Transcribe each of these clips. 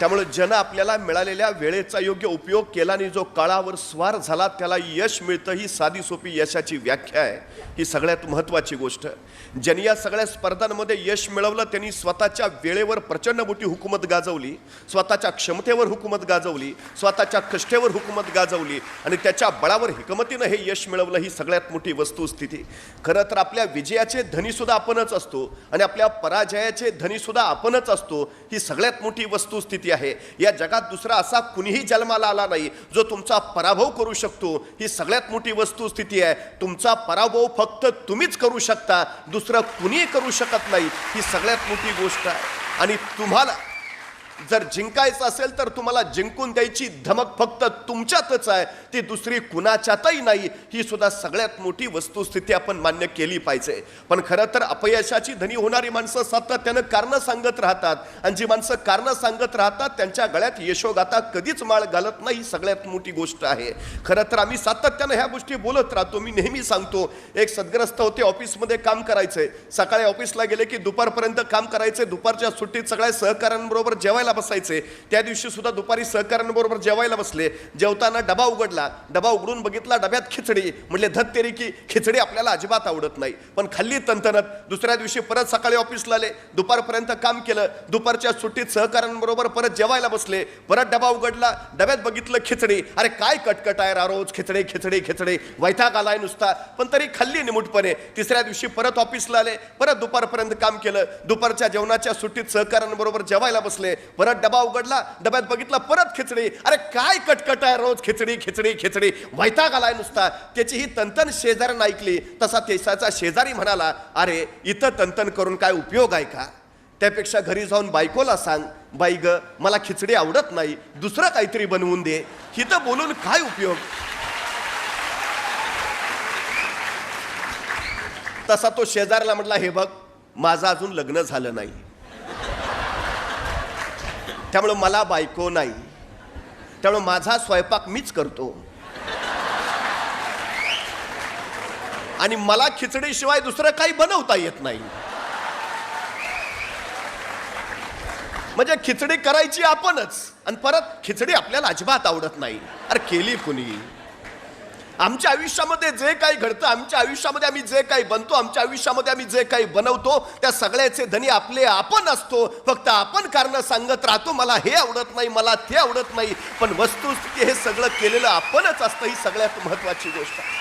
त्यामुळे जन आपल्याला मिळालेल्या वेळेचा योग्य उपयोग केला आणि जो काळावर स्वार झाला त्याला यश मिळतं ही साधी सोपी यशाची व्याख्या आहे. ही सगळ्यात महत्त्वाची गोष्ट. ज्यांनी या सगळ्या स्पर्धांमध्ये यश मिळवलं त्यांनी स्वतःच्या वेळेवर प्रचंड मोठी हुकूमत गाजवली स्वतःच्या क्षमतेवर हुकूमत गाजवली स्वतःच्या कष्टेवर हुकूमत गाजवली आणि त्याच्या बळावर हिकमतीनं हे यश मिळवलं ही सगळ्यात मोठी वस्तुस्थिती. खरं तर आपल्या विजयाचे धनीसुद्धा आपणच असतो आणि आपल्या पराजयाचे धनीसुद्धा आपणच असतो ही सगळ्यात मोठी वस्तुस्थिती आहे. या जगात दुसरा असा कुणीही जन्माला आला नाही जो तुमचा पराभव करू शकतो. ही सगळ्यात मोठी वस्तुस्थिती आहे. तुमचा पराभव फक्त तुम्हीच करू शकता दुसरं कुणीही करू शकत नाही. ही सगळ्यात मोठी गोष्ट आहे. आणि तुम्हाला जर जिंकायचं असेल तर तुम्हाला जिंकून द्यायची धमक फक्त तुमच्यातच आहे. ती दुसरी कुणाच्यातही नाही. ही सुद्धा सगळ्यात मोठी वस्तुस्थिती आपण मान्य केली पाहिजे. पण खरं तर अपयशाची धनी होणारी माणसं सातत्यानं कारणं सांगत राहतात. आणि जी माणसं कारणं सांगत राहतात त्यांच्या गळ्यात यशोगाथा कधीच माळ घालत नाही ही सगळ्यात मोठी गोष्ट आहे. खरं तर आम्ही सातत्यानं ह्या गोष्टी बोलत राहतो मी नेहमी सांगतो. एक सद्ग्रस्त होते ऑफिसमध्ये काम करायचे. सकाळी ऑफिसला गेले की दुपारपर्यंत काम करायचे. दुपारच्या सुट्टीत सगळ्या सहकाऱ्यांबरोबर जेवायला जेवायला बसायचे. त्या दिवशी सुद्धा दुपारी सहकाऱ्यांबरोबर जेवायला बसले. जेवताना डबा उघडला. डबा उघडून बघितला डब्यात खिचडी. म्हणले धत तेरी की खिचडी आपल्याला अजिबात आवडत नाही. पण खाल्ली तंतनत. दुसऱ्या दिवशी परत सकाळी ऑफिसला आले. दुपारपर्यंत काम केलं. दुपारच्या सुट्टीत सहकाऱ्यांबरोबर परत जेवायला बसले. परत डबा उघडला. डब्यात बघितलं खिचडी. अरे काय कटकट आहे रा रोज. खिचडी खिचडी खिचडी. वैताग आलाय नुसता. पण तरी खाल्ली निमुटपणे. तिसऱ्या दिवशी परत ऑफिसला आले. परत दुपारपर्यंत काम केलं. दुपारच्या जेवणाच्या सुट्टीत सहकाऱ्यांबरोबर जेवायला बसले. परत डबा उघडला डब्यात बघितला परत खिचडी. अरे काय कटकट आहे रोज खिचडी खिचडी खिचडी. वैताग आलाय नुसता. त्याची ही तंतन शेजाऱ्यानं ऐकली तसा तेसाचा शेजारी म्हणाला अरे इथं तंतन करून काय उपयोग आहे का? त्यापेक्षा घरी जाऊन बायकोला सांग. बाई ग मला खिचडी आवडत नाही. दुसरं काहीतरी बनवून दे. हिथं बोलून काय उपयोग? तसा तो शेजारला म्हटला हे बघ माझं अजून लग्न झालं नाही. त्यामुळं मला बायको नाही. त्यामुळं माझा स्वयंपाक मीच करतो. आणि मला खिचडीशिवाय दुसरं काही बनवता येत नाही. म्हणजे खिचडी करायची आपणच. आणि परत खिचडी आपल्याला अजिबात आवडत नाही. अरे केली कुणी? आमच्या आयुष्यामध्ये जे काही घडतं आमच्या आयुष्यामध्ये आम्ही जे काही बनतो आमच्या आयुष्यामध्ये आम्ही जे काही बनवतो त्या सगळ्याचे धनी आपले आपण असतो. फक्त आपण कारण सांगत राहतो मला हे आवडत नाही मला ते आवडत नाही. पण वस्तुस्थिती हे सगळं केलेलं आपणच असतं ही सगळ्यात महत्वाची गोष्ट आहे.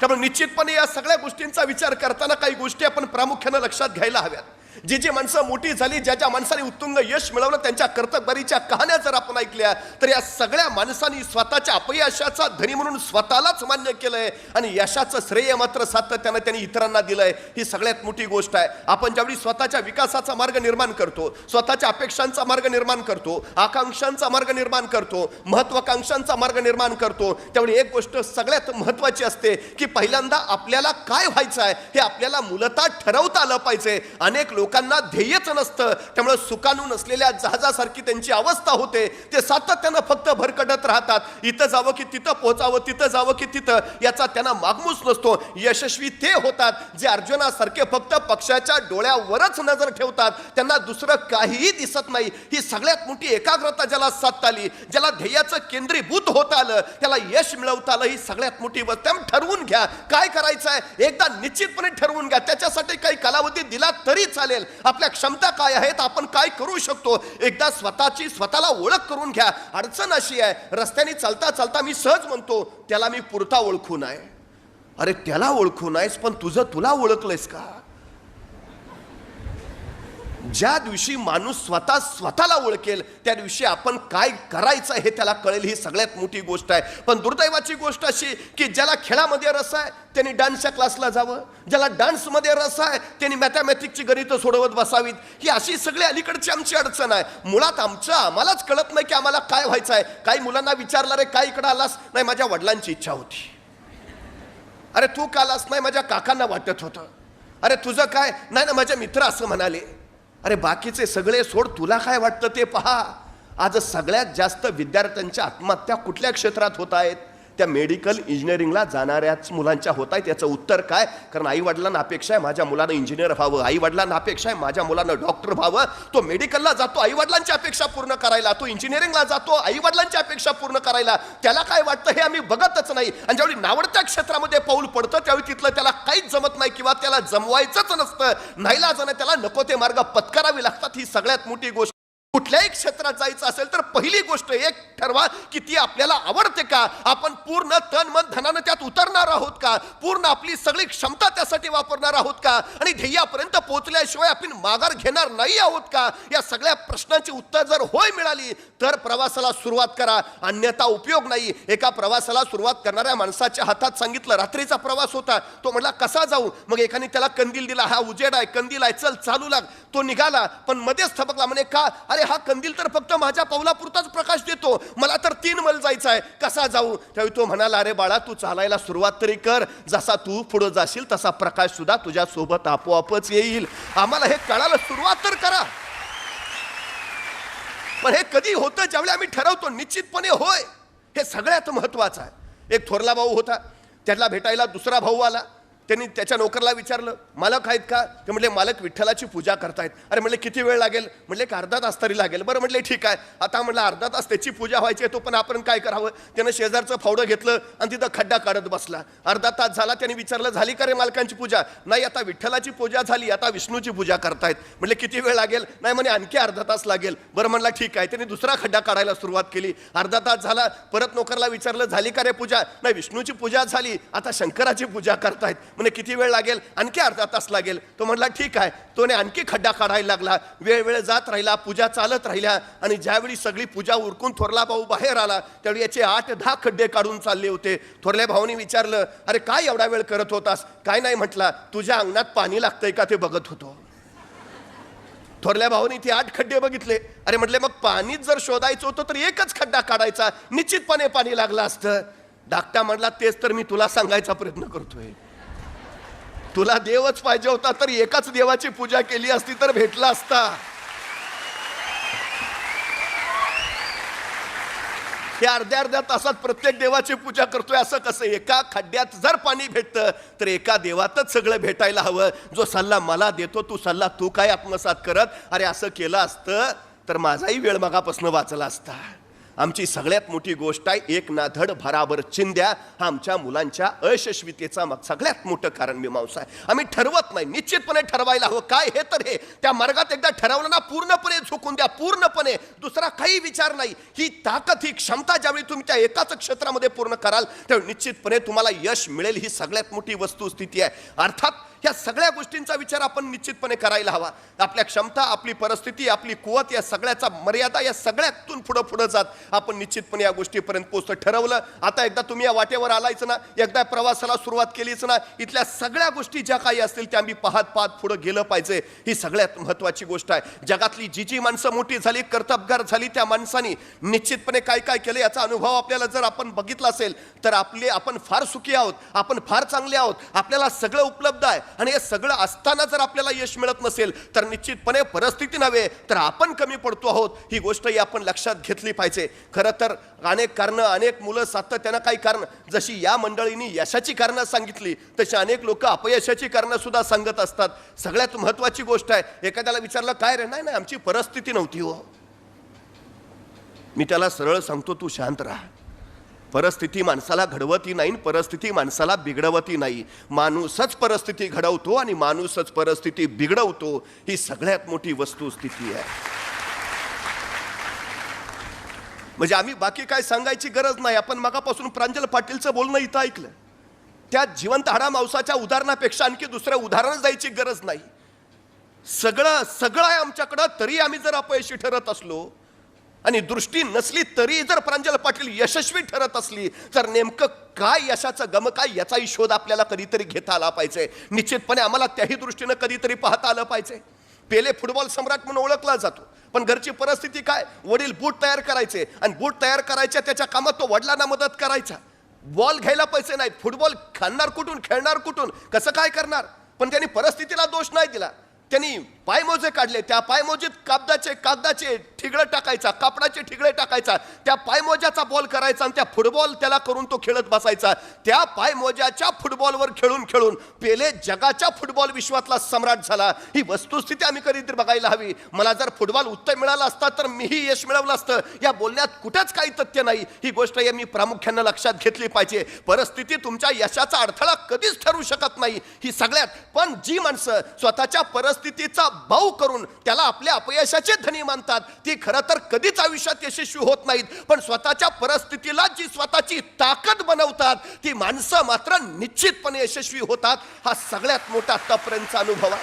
त्यामुळे निश्चितपणे या सगळ्या गोष्टींचा विचार करताना काही गोष्टी आपण प्रामुख्यानं लक्षात घ्यायला हव्यात. जी जी माणसं मोठी झाली ज्या ज्या माणसाने उत्तुंग यश मिळवलं त्यांच्या कर्तबरीच्या कहाण्या जर आपण ऐकल्या तर या सगळ्या माणसांनी स्वतःच्या अपयशाचा धनी म्हणून स्वतःलाच मान्य केलंय आणि यशाचं श्रेय मात्र सातत्यानं त्यांनी इतरांना दिलंय. ही सगळ्यात मोठी गोष्ट आहे. आपण ज्यावेळी स्वतःच्या विकासाचा मार्ग निर्माण करतो स्वतःच्या अपेक्षांचा मार्ग निर्माण करतो आकांक्षांचा मार्ग निर्माण करतो महत्वाकांक्षांचा मार्ग निर्माण करतो त्यावेळी एक गोष्ट सगळ्यात महत्वाची असते की पहिल्यांदा आपल्याला काय व्हायचं आहे हे आपल्याला मूलतः ठरवता आलं पाहिजे. अनेक लोक लोकांना ध्येयच नसतं. त्यामुळे सुकाणू असलेल्या जहाजासारखी त्यांची अवस्था होते. ते सातत्यानं फक्त भरकटत राहतात. इथं जावं की तिथं पोहोचावं तिथं जावं की तिथं याचा त्यांना मागमूस नसतो. यशस्वी ते होतात. जे अर्जुनासारखे फक्त पक्षाच्या डोळ्यावरच नजर ठेवतात. त्यांना दुसरं काहीही दिसत नाही. ही सगळ्यात मोठी एकाग्रता ज्याला साधता आली ज्याला ध्येयाचं केंद्रीभूत होता आलं त्याला यश मिळवता आलं ही सगळ्यात मोठी गोष्ट ठरवून घ्या. काय करायचं आहे एकदा निश्चितपणे ठरवून घ्या. त्याच्यासाठी काही दिला तरी चालेल. आपल्या क्षमता काय आहेत आपण काय करू शकतो? एकदा स्वतःची स्वतःला ओळख करून घ्या. अडचण अशी आहे रस्त्याने चालता चालता मी सहज म्हणतो त्याला मी पुरता ओळखून आहे अरे त्याला ओळखून आहेस पण तुझं तुला ओळखलंयस का? ज्या दिवशी माणूस स्वतः स्वतःला ओळखेल त्या दिवशी आपण काय करायचं हे त्याला कळेल ही सगळ्यात मोठी गोष्ट आहे. पण दुर्दैवाची गोष्ट अशी की ज्याला खेळामध्ये रस आहे त्यांनी डान्सच्या क्लासला जावं. ज्याला डान्समध्ये रस आहे त्यांनी मॅथमॅटिकची गणितं सोडवत बसावीत. ही अशी सगळी अलीकडची आमची अडचण आहे. मुळात आमचं आम्हालाच कळत नाही की आम्हाला काय व्हायचं आहे. काही मुलांना विचारलं रे काय इकडं आलास? नाही माझ्या वडिलांची इच्छा होती. अरे तू का आलास? नाही माझ्या काकांना वाटत होतं. अरे तुझं काय? नाही ना माझ्या मित्र असं म्हणाले. अरे बाकीचे सगळे सोड तुला काय वाटतं ते पहा. आज सगळ्यात जास्त विद्यार्थ्यांच्या आत्महत्या कुठल्या क्षेत्रात होत आहेत? त्या मेडिकल इंजिनिअरिंगला जाणाऱ्याच मुलांच्या होत आहेत याचं उत्तर काय? कारण आई वडिलांना अपेक्षा आहे माझ्या मुलानं इंजिनियर व्हावं. आई वडिलांना अपेक्षा आहे माझ्या मुलानं डॉक्टर व्हावं. तो मेडिकलला जातो आई वडिलांची अपेक्षा पूर्ण करायला. तो इंजिनिअरिंगला जातो आई वडिलांची अपेक्षा पूर्ण करायला. त्याला काय वाटतं हे आम्ही बघतच नाही. आणि ज्यावेळी नावडत्या क्षेत्रामध्ये पाऊल पडतं त्यावेळी तिथलं त्याला काहीच जमत नाही किंवा त्याला जमवायचंच नसतं. नाहीला जाणं त्याला नको ते मार्ग पत्करावे लागतात ही सगळ्यात मोठी गोष्ट. कुठल्याही क्षेत्रात जायचं असेल तर पहिली गोष्ट एक ठरवा की ती आपल्याला आवडते का? आपण पूर्ण तन मन धनानं त्यात उतरणार आहोत का? पूर्ण आपली सगळी क्षमता त्यासाठी वापरणार आहोत का? आणि ध्येयापर्यंत पोहोचल्याशिवाय आपण माघार घेणार नाही आहोत का? या सगळ्या प्रश्नांची उत्तर जर होय मिळाली तर प्रवासाला सुरुवात करा. अन्यथा उपयोग नाही. एका प्रवासाला सुरुवात करणाऱ्या माणसाच्या हातात सांगितलं रात्रीचा प्रवास होता. तो म्हटला कसा जाऊ? मग एकाने त्याला कंदील दिला हा उजेड आहे कंदील आहे चल चालू लाग. तो निघाला पण मध्येच थबकला म्हणे का? अरे हा कंदील तर फक्त माझ्या पावलापुरताच प्रकाश देतो. मला तर तीन मैल जायचं आहे कसा जाऊ? त्यावेळी तो म्हणाला अरे बाळा तू चालायला सुरुवात तरी कर. जसा तू पुढं जाशील तसा प्रकाश सुद्धा तुझ्या सोबत आपोआपच येईल. आम्हाला हे कळायला सुरुवात तर करा. पण हे कधी होतं ज्यावेळी आम्ही ठरवतो निश्चितपणे होय. हे सगळ्यात महत्वाचं आहे. एक थोरला भाऊ होता. त्याला भेटायला दुसरा भाऊ आला. त्यांनी त्याच्या नोकरला विचारलं मालक आहेत का? ते म्हटले मालक विठ्ठलाची पूजा करतायत. अरे म्हणले किती वेळ लागेल? म्हणले एक अर्धा तास तरी लागेल. बरं म्हटले ठीक आहे. आता म्हणलं अर्धा तास त्याची पूजा व्हायची आहे तो पण आपण काय करावं? त्यानं शेजारचं फावडं घेतलं आणि तिथं खड्डा काढत बसला. अर्धा तास झाला त्याने विचारलं झाली का रे मालकांची पूजा? नाही आता विठ्ठलाची पूजा झाली आता विष्णूची पूजा करतायत. म्हणले किती वेळ लागेल? नाही म्हणे आणखी अर्धा तास लागेल. बरं म्हणला ठीक आहे. त्याने दुसरा खड्डा काढायला सुरुवात केली. अर्धा तास झाला परत नोकरला विचारलं झाली का रे पूजा? नाही विष्णूची पूजा झाली आता शंकराची पूजा करतायत. म्हणे किती वेळ लागेल? आणखी अर्धा तास लागेल. तो म्हटला ठीक आहे. तोने आणखी खड्डा काढायला लागला. वेळ वेळ जात राहिला पूजा चालत राहिल्या आणि ज्यावेळी सगळी पूजा उरकून थोरला भाऊ बाहेर आला त्यावेळी याचे आठ दहा खड्डे काढून चालले होते. थोरल्या भाऊने विचारलं अरे काय एवढा वेळ करत होतास? काय नाही म्हटला तुझ्या अंगणात पाणी लागतंय का? ते बघत होतो. थोरल्या भावाने ते आठ खड्डे बघितले. अरे म्हटले मग पाणीच जर शोधायचं होतं तर एकच खड्डा काढायचा. निश्चितपणे पाणी लागलं असतं. धाकटा म्हटला तेच तर मी तुला सांगायचा प्रयत्न करतोय. तुला देवच पाहिजे होता तर एकाच देवाची पूजा केली असती तर भेटला असता. हे अर्ध्या अर्ध्या तासात प्रत्येक देवाची पूजा करतोय असं कसं? एका खड्ड्यात जर पाणी भेटतं तर एका देवातच सगळं भेटायला हवं. जो सल्ला मला देतो तू सल्ला तू काय आत्मसात करत? अरे असं केलं असतं तर माझाही वेळ मगापासून वाचला असता. आमची सगळ्यात मोठी गोष्ट आहे एक नाधड भराभर चिंध्या हा आमच्या मुलांच्या अयशस्वीतेचा मग सगळ्यात मोठं कारण मीमांसा आहे. आम्ही ठरवत नाही निश्चितपणे ठरवायला हवं. काय हे तर हे? त्या मार्गात एकदा ठरवलं ना पूर्णपणे झुकून द्या पूर्णपणे. दुसरा काही विचार नाही. ही ताकद ही क्षमता ज्यावेळी तुम्ही त्या एकाच क्षेत्रामध्ये पूर्ण कराल त्यावेळी निश्चितपणे तुम्हाला यश मिळेल. ही सगळ्यात मोठी वस्तुस्थिती आहे. अर्थात ह्या सगळ्या गोष्टींचा विचार आपण निश्चितपणे करायला हवा. आपल्या क्षमता आपली परिस्थिती आपली कुवत या सगळ्याचा मर्यादा या सगळ्यातून पुढं पुढं जात आपण निश्चितपणे या गोष्टीपर्यंत पोचतं ठरवलं. आता एकदा तुम्ही या वाटेवर आलायचं ना एकदा प्रवासाला सुरुवात केलीच ना इथल्या सगळ्या गोष्टी ज्या काही असतील त्या आम्ही पाहत पाहत पुढं गेलं पाहिजे. ही सगळ्यात महत्त्वाची गोष्ट आहे. जगातली जी जी माणसं मोठी झाली कर्तबगार झाली त्या माणसांनी निश्चितपणे काय काय केलं याचा अनुभव आपल्याला जर आपण बघितला असेल तर आपले आपण फार सुखी आहोत आपण फार चांगले आहोत. आपल्याला सगळं उपलब्ध आहे. आणि हे सगळं असताना जर आपल्याला यश मिळत नसेल तर निश्चितपणे परिस्थिती नव्हे तर आपण कमी पडतो आहोत. ही गोष्टही आपण लक्षात घेतली पाहिजे. खरं तर अनेक कारणं अनेक मुलं सातत्यानं काही कारण जशी या मंडळींनी यशाची कारणं सांगितली तशी अनेक लोक अपयशाची कारणं सुद्धा सांगत असतात. सगळ्यात महत्वाची गोष्ट आहे एखाद्याला विचारलं काय रे? नाही नाही आमची परिस्थिती नव्हती हो. मी त्याला सरळ सांगतो तू शांत राहा. परिस्थिती माणसाला घडवती नाही परिस्थिती माणसाला बिघडवती नाही. माणूसच परिस्थिती घडवतो आणि माणूसच परिस्थिती बिघडवतो ही सगळ्यात मोठी वस्तुस्थिती आहे. म्हणजे आम्ही बाकी काय सांगायची गरज नाही आपण मगापासून प्रांजल पाटीलचं बोलणं इथं ऐकलं. त्या जिवंत हाडा मांसाच्या उदाहरणापेक्षा आणखी दुसरं उदाहरण जायची गरज नाही. सगळं सगळं आहे आमच्याकडं तरी आम्ही जर अपयशी ठरत असलो आणि दृष्टी नसली तरी जर प्रांजल पाटील यशस्वी ठरत असली तर नेमकं काय यशाचं गम काय याचाही शोध आपल्याला कधीतरी घेता आला पाहिजे. निश्चितपणे आम्हाला त्याही दृष्टीनं कधीतरी पाहता आलं पाहिजे. पेले फुटबॉल सम्राट म्हणून ओळखला जातो. पण घरची परिस्थिती काय? वडील बूट तयार करायचे. आणि बूट तयार करायच्या त्याच्या कामात तो वडिलांना मदत करायचा. बॉल घ्यायला पैसे नाहीत. फुटबॉल खेळणार कुठून खेळणार कुठून? कसं काय करणार? पण त्यांनी परिस्थितीला दोष नाही दिला. त्यांनी पायमोजे काढले त्या पायमोजीत कागदाचे कागदाचे ठिगळं टाकायचा कापडाचे ठिगळे टाकायचा त्या पायमोज्याचा बॉल करायचा आणि त्या फुटबॉल त्याला करून तो खेळत बसायचा. त्या पायमोज्याच्या फुटबॉलवर खेळून खेळून पेले जगाच्या फुटबॉल विश्वातला सम्राट झाला. ही वस्तुस्थिती आम्ही कधीतरी बघायला हवी. मला जर फुटबॉल उत्तम मिळालं असता तर मीही यश मिळवलं असतं. या बोलण्यात कुठंच काही तथ्य नाही. ही गोष्ट या मी प्रामुख्यानं लक्षात घेतली पाहिजे. परिस्थिती तुमच्या यशाचा अडथळा कधीच ठरू शकत नाही. ही सगळ्यात पण जी माणसं स्वतःच्या परिस्थितीचा भाऊ करून त्याला आपल्या अपयशाचे धनी मानतात. ती खरं तर कधीच आयुष्यात यशस्वी होत नाहीत. पण स्वतःच्या परिस्थितीला जी स्वतःची ताकद बनवतात ती माणसं मात्र निश्चितपणे यशस्वी होतात. हा सगळ्यात मोठा आतापर्यंतचा अनुभव आहे.